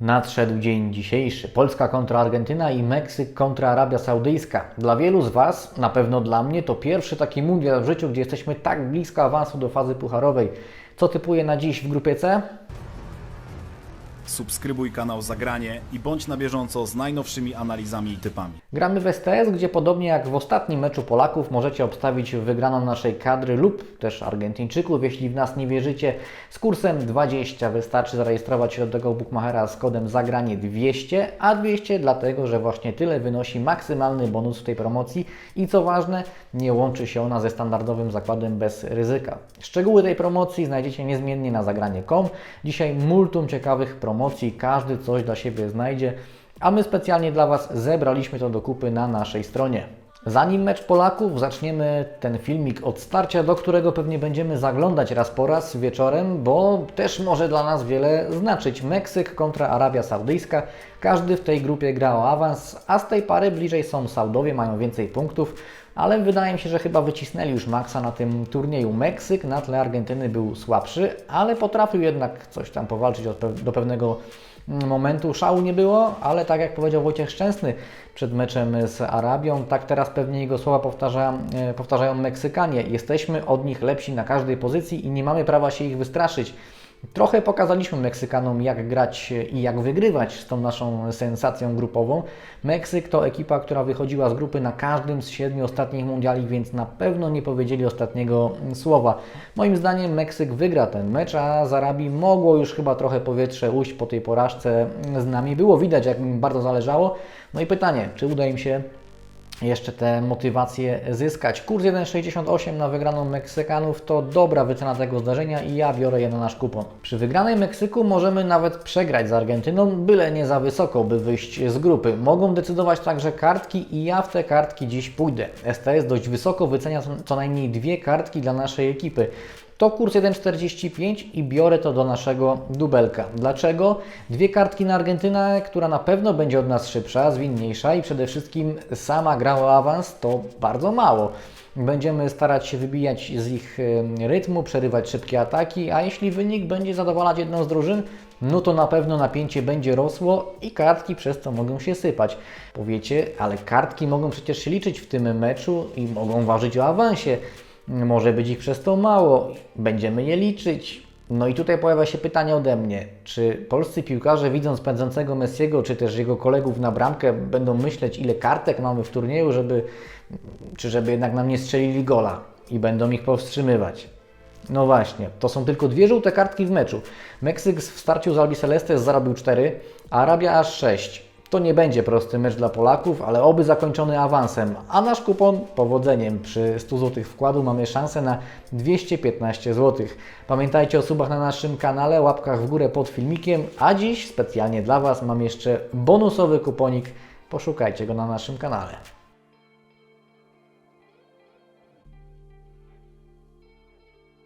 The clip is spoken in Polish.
Nadszedł dzień dzisiejszy. Polska kontra Argentyna i Meksyk kontra Arabia Saudyjska. Dla wielu z Was, na pewno dla mnie, to pierwszy taki mundial w życiu, gdzie jesteśmy tak blisko awansu do fazy pucharowej. Co typuję na dziś w grupie C? Subskrybuj kanał Zagranie i bądź na bieżąco z najnowszymi analizami i typami. Gramy w STS, gdzie podobnie jak w ostatnim meczu Polaków możecie obstawić wygraną naszej kadry lub też Argentyńczyków, jeśli w nas nie wierzycie. Z kursem 20 wystarczy zarejestrować się do tego Bookmachera z kodem zagranie 200, a 200 dlatego, że właśnie tyle wynosi maksymalny bonus w tej promocji i co ważne, nie łączy się ona ze standardowym zakładem bez ryzyka. Szczegóły tej promocji znajdziecie niezmiennie na zagranie.com. Dzisiaj multum ciekawych promocji, każdy coś dla siebie znajdzie a my specjalnie dla Was zebraliśmy to do kupy na naszej stronie. Zanim mecz Polaków, zaczniemy ten filmik od starcia, do którego pewnie będziemy zaglądać raz po raz wieczorem, bo też może dla nas wiele znaczyć. Meksyk kontra Arabia Saudyjska. Każdy w tej grupie gra o awans, a z tej pary bliżej są Saudowie, mają więcej punktów, ale wydaje mi się, że chyba wycisnęli już maksa na tym turnieju. Meksyk na tle Argentyny był słabszy, ale potrafił jednak coś tam powalczyć do pewnego momentu szału nie było, ale tak jak powiedział Wojciech Szczęsny przed meczem z Arabią, tak teraz pewnie jego słowa powtarza, e, powtarzają Meksykanie. Jesteśmy od nich lepsi na każdej pozycji i nie mamy prawa się ich wystraszyć. Trochę pokazaliśmy Meksykanom, jak grać i jak wygrywać z tą naszą sensacją grupową. Meksyk to ekipa, która wychodziła z grupy na każdym z siedmiu ostatnich mundiali, więc na pewno nie powiedzieli ostatniego słowa. Moim zdaniem Meksyk wygra ten mecz, a z Arabii mogło już chyba trochę powietrze ujść po tej porażce z nami. Było widać, jak im bardzo zależało. No i pytanie, czy uda im się jeszcze te motywacje zyskać. Kurs 1,68 na wygraną Meksykanów to dobra wycena tego zdarzenia i ja biorę je na nasz kupon. Przy wygranej Meksyku możemy nawet przegrać z Argentyną, byle nie za wysoko, by wyjść z grupy. Mogą decydować także kartki i ja w te kartki dziś pójdę. STS dość wysoko wycenia co najmniej dwie kartki dla naszej ekipy. To kurs 1,45 i biorę to do naszego dubelka. Dlaczego? Dwie kartki na Argentynę, która na pewno będzie od nas szybsza, zwinniejsza i przede wszystkim sama gra o awans to bardzo mało. Będziemy starać się wybijać z ich rytmu, przerywać szybkie ataki, a jeśli wynik będzie zadowalać jedną z drużyn, no to na pewno napięcie będzie rosło i kartki przez to mogą się sypać. Powiecie, ale kartki mogą przecież się liczyć w tym meczu i mogą ważyć o awansie. Może być ich przez to mało, będziemy je liczyć. No i tutaj pojawia się pytanie ode mnie, czy polscy piłkarze widząc pędzącego Messiego, czy też jego kolegów na bramkę, będą myśleć ile kartek mamy w turnieju, żeby, czy żeby jednak nam nie strzelili gola i będą ich powstrzymywać. No właśnie, to są tylko dwie żółte kartki w meczu. Meksyk w starciu z Albi Celestes zarobił 4, a Arabia aż 6. To nie będzie prosty mecz dla Polaków, ale oby zakończony awansem, a nasz kupon powodzeniem. Przy 100 zł wkładu mamy szansę na 215 zł. Pamiętajcie o subach na naszym kanale, łapkach w górę pod filmikiem, a dziś specjalnie dla Was mam jeszcze bonusowy kuponik. Poszukajcie go na naszym kanale.